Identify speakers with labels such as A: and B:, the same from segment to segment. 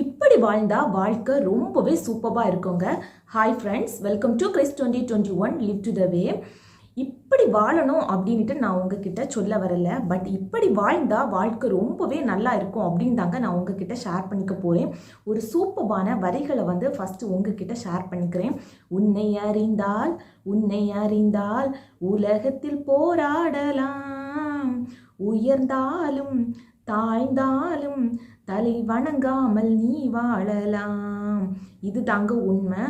A: இப்படி வாழ்ந்தா வாழ்க்கை ரொம்பவே சூப்பராக இருக்குங்க. Hi friends welcome to Chris twenty twenty one live to the way இப்படி வாழணும் அப்படின்ட்டு நான் உங்ககிட்ட சொல்ல வரல. பட் இப்படி வாழ்ந்தா வாழ்க்கை ரொம்பவே நல்லா இருக்கும் அப்படின்னு தாங்க நான் உங்ககிட்ட ஷேர் பண்ணிக்க போகிறேன் ஒரு சூப்பரான வரிகளை வந்து ஃபஸ்ட்டு உங்ககிட்ட ஷேர் பண்ணிக்கிறேன். உன்னை அறிந்தால் உன்னை அறிந்தால் உலகத்தில் போராடலாம். உயர்ந்தாலும் தாழ்ந்தாலும் தலை வணங்காமல் நீ வாழலாம். இது தாங்க உண்மை.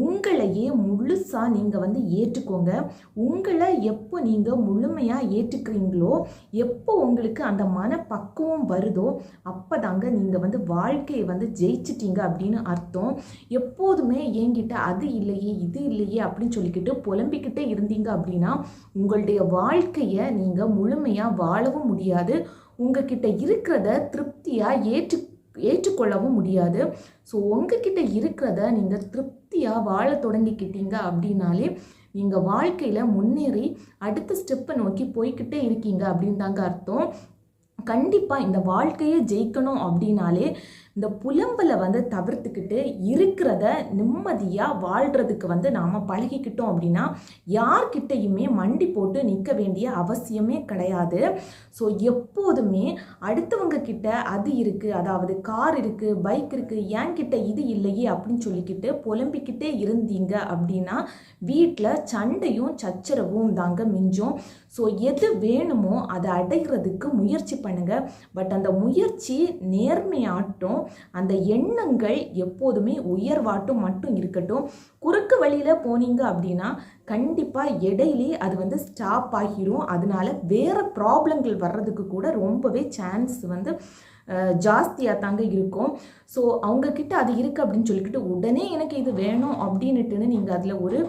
A: உங்களையே முழுசா நீங்கள் வந்து ஏற்றுக்கோங்க. உங்களை எப்போ நீங்கள் முழுமையாக ஏற்றுக்கிறீங்களோ எப்போ உங்களுக்கு அந்த மனப்பக்குவம் வருதோ அப்போ தாங்க நீங்கள் வந்து வாழ்க்கையை வந்து ஜெயிச்சிட்டீங்க அப்படின்னு அர்த்தம். எப்போதுமே என்கிட்ட அது இல்லையே இது இல்லையே அப்படின்னு சொல்லிக்கிட்டு புலம்பிக்கிட்டே இருந்தீங்க அப்படின்னா உங்களுடைய வாழ்க்கையை நீங்கள் முழுமையாக வாழவும் முடியாது. உங்ககிட்ட இருக்கிறத திருப்தியாக ஏற்று ஏற்றுக்கொள்ளவும் முடியாது. ஸோ உங்ககிட்ட இருக்கிறத நீங்கள் திருப்தியாக வாழ தொடங்கிக்கிட்டீங்க அப்படின்னாலே நீங்கள் வாழ்க்கையில் முன்னேறி அடுத்த ஸ்டெப்பை நோக்கி போய்கிட்டே இருக்கீங்க அப்படின்னு தாங்க அர்த்தம். கண்டிப்பாக இந்த வாழ்க்கையை ஜெயிக்கணும் அப்படின்னாலே இந்த புலம்பலை வந்து தவிர்த்துக்கிட்டு இருக்கிறத நிம்மதியாக வாழ்கிறதுக்கு வந்து நாம் பழகிக்கிட்டோம் அப்படின்னா யார்கிட்டையுமே மண்டி போட்டு நிற்க வேண்டிய அவசியமே கிடையாது. ஸோ எப்போதுமே அடுத்தவங்க கிட்ட அது இருக்குது அதாவது கார் இருக்குது பைக் இருக்குது ஏன் கிட்ட இது இல்லையே அப்படின்னு சொல்லிக்கிட்டு புலம்பிக்கிட்டே இருந்தீங்க அப்படின்னா வீட்டில் சண்டையும் சச்சரவும் தாங்க மிஞ்சும். ஸோ எது வேணுமோ அதை அடைகிறதுக்கு முயற்சி பண்ணுங்கள் பட் அந்த முயற்சி நேர்மையாட்டும் அந்த எண்ணங்கள் எப்போதுமே உயர்வாட்டும் மட்டும் இருக்கட்டும். குறுக்கு வழியில் போனீங்க அப்படின்னா கண்டிப்பாக இடையிலே அது வந்து ஸ்டாப் ஆகிரும். அதனால வேறு ப்ராப்ளங்கள் வர்றதுக்கு கூட ரொம்பவே சான்ஸ் வந்து ஜாஸ்தியாக தாங்க இருக்கும். ஸோ அவங்கக்கிட்ட அது இருக்குது அப்படின்னு சொல்லிக்கிட்டு உடனே எனக்கு இது வேணும் அப்படின்னுட்டுன்னு நீங்கள் அதில் ஒரு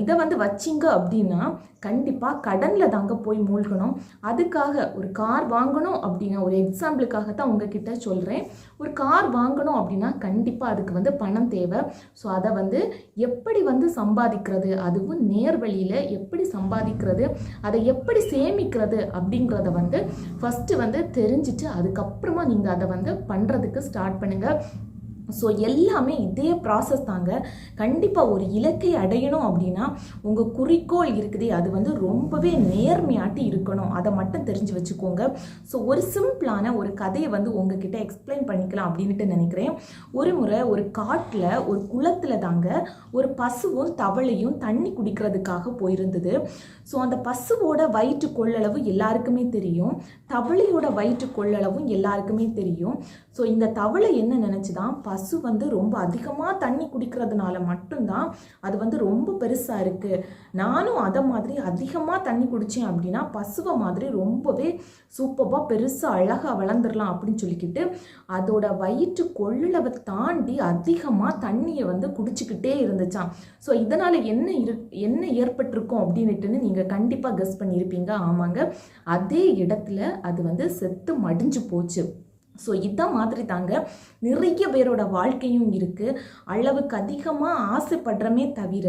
A: இதை வந்து வச்சிங்க அப்படின்னா கண்டிப்பாக கடனில் தாங்க போய் மூழ்கணும். அதுக்காக ஒரு கார் வாங்கணும் அப்படின்னா ஒரு எக்ஸாம்பிளுக்காக தான் உங்ககிட்ட சொல்கிறேன் ஒரு கார் வாங்கணும் அப்படின்னா கண்டிப்பாக அதுக்கு வந்து பணம் தேவை. ஸோ அதை வந்து எப்படி வந்து சம்பாதிக்கிறது அதுவும் நேர் வழியில் எப்படி சம்பாதிக்கிறது அதை எப்படி சேமிக்கிறது அப்படிங்கிறத வந்து ஃபஸ்ட்டு வந்து தெரிஞ்சுட்டு அதுக்கப்புறமா நீங்கள் அதை வந்து பண்ணுறதுக்கு ஸ்டார்ட் பண்ணுங்கள் ஸோ எல்லாமே இதே ப்ராசஸ் தாங்க. கண்டிப்பாக ஒரு இலக்கை அடையணும் அப்படின்னா உங்கள் குறிக்கோள் இருக்குதே அது வந்து ரொம்பவே நேர்மையாட்டி இருக்கணும். அதை மட்டும் தெரிஞ்சு வச்சுக்கோங்க. ஸோ ஒரு சிம்பிளான ஒரு கதையை வந்து உங்ககிட்ட எக்ஸ்பிளைன் பண்ணிக்கலாம் அப்படின்ட்டு நினைக்கிறேன். ஒரு முறை ஒரு காட்டில் ஒரு குளத்தில் தாங்க ஒரு பசுவும் தவளையும் தண்ணி குடிக்கிறதுக்காக போயிருந்தது. ஸோ அந்த பசுவோட வயிற்று கொள்ளளவு எல்லாருக்குமே தெரியும். தவளையோட வயிற்று கொள்ளளவும் எல்லாருக்குமே தெரியும். ஸோ இந்த தவளை என்ன நினச்சிதான்? பசு பசு வந்து ரொம்ப அதிகமாக தண்ணி குடிக்கிறதுனால மட்டும்தான் அது வந்து ரொம்ப பெருசாக இருக்குது நானும் அதை மாதிரி அதிகமாக தண்ணி குடித்தேன் அப்படின்னா பசுவை மாதிரி ரொம்பவே சூப்பராக பெருசாக அழகாக வளர்ந்துடலாம் அப்படின்னு சொல்லிக்கிட்டு அதோட வயிற்று கொள்ளளவை தாண்டி அதிகமாக தண்ணியை வந்து குடிச்சிக்கிட்டே இருந்துச்சான் ஸோ இதனால் என்ன இரு என்ன ஏற்பட்டிருக்கும் அப்படின்னுட்டுன்னு நீங்கள் கண்டிப்பாக கெஸ் பண்ணியிருப்பீங்க ஆமாங்க. அதே இடத்துல அது வந்து செத்து மடிஞ்சு போச்சு. ஸோ இதான் மாதிரி தாங்க நிறைய பேரோட வாழ்க்கையும் இருக்குது அளவுக்கு அதிகமாக ஆசைப்படுறமே தவிர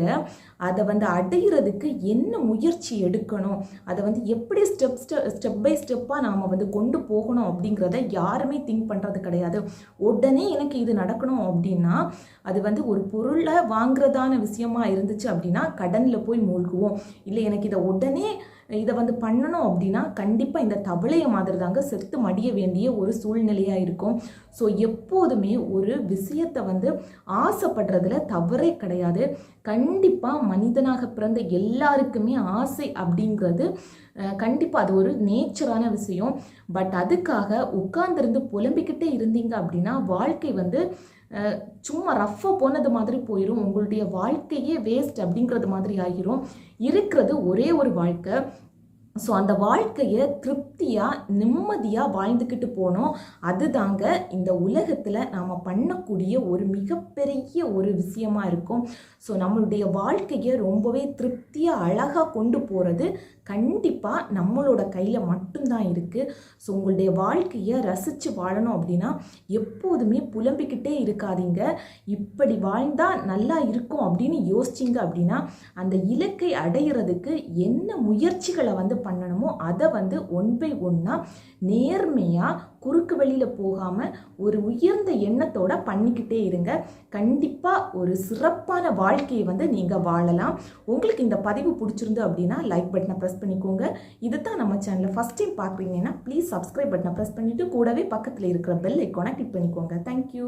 A: அதை வந்து அடைகிறதுக்கு என்ன முயற்சி எடுக்கணும்? அதை வந்து எப்படி ஸ்டெப் ஸ்டெப் ஸ்டெப் பை ஸ்டெப்பாக நாம் வந்து கொண்டு போகணும் அப்படிங்கிறத யாருமே திங்க் பண்ணுறது கிடையாது. உடனே எனக்கு இது நடக்கணும் அப்படின்னா அது வந்து ஒரு பொருளை வாங்குறதான விஷயமா இருந்துச்சு அப்படின்னா கடனில் போய் மூழ்குவோம். இல்லை எனக்கு இதை உடனே இதை வந்து பண்ணணும் அப்படின்னா கண்டிப்பாக இந்த தவளையை மாதிரி தாங்க செத்து மடிய வேண்டிய ஒரு சூழ்நிலையாக இருக்கும். ஸோ எப்போதுமே ஒரு விஷயத்தை வந்து ஆசைப்படுறதுல தவறே கிடையாது. கண்டிப்பாக மனிதனாக பிறந்த எல்லாருக்குமே ஆசை அப்படிங்கிறது கண்டிப்பாக அது ஒரு நேச்சரான விஷயம். பட் அதுக்காக உட்கார்ந்துருந்து புலம்பிக்கிட்டே இருந்தீங்க அப்படின்னா வாழ்க்கை வந்து சும்மா ரஃப்பாக போனது மாதிரி போயிடும் உங்களுடைய வாழ்க்கையே வேஸ்ட் அப்படிங்கிறது மாதிரி ஆகிரும் இருக்கிறது ஒரே ஒரு வாழ்க்கை. ஸோ அந்த வாழ்க்கையை திருப்தியாக நிம்மதியாக வாழ்ந்துக்கிட்டு போனோம். அதுதாங்க இந்த உலகத்தில் நாம் பண்ணக்கூடிய ஒரு மிகப்பெரிய ஒரு விஷயமா இருக்கும். ஸோ நம்மளுடைய வாழ்க்கையை ரொம்பவே திருப்தியாக அழகாக கொண்டு போகிறது கண்டிப்பாக நம்மளோட கையில் மட்டும்தான் இருக்குது ஸோ உங்களுடைய வாழ்க்கையை ரசித்து வாழணும் அப்படின்னா எப்போதுமே புலம்பிக்கிட்டே இருக்காதீங்க. இப்படி வாழ்ந்தால் நல்லா இருக்கும் அப்படின்னு யோசிச்சிங்க அப்படின்னா அந்த இலக்கை அடையிறதுக்கு என்ன முயற்சிகளை வந்து பண்ணணுமோ அதை வந்து ஒன் பை ஒன்னாக நேர்மையாக குறுக்கு வழியில் போகாமல் ஒரு உயர்ந்த எண்ணத்தோட பண்ணிக்கிட்டே இருங்க. கண்டிப்பாக ஒரு சிறப்பான வாழ்க்கையை வந்து நீங்கள் வாழலாம். உங்களுக்கு இந்த பதிவு பிடிச்சிருந்து அப்படின்னா லைக் பட்டனை ப்ரெஸ் பண்ணிக்கோங்க. இது தான் நம்ம சேனலில் ஃபஸ்ட் டைம் பார்க்குறீங்கன்னா ப்ளீஸ் சப்ஸ்கிரைப் பட்டனை ப்ரெஸ் பண்ணிவிட்டு கூடவே பக்கத்தில் இருக்கிற பெல் ஐக்கானை கிளிக் பண்ணிக்கோங்க. தேங்க்யூ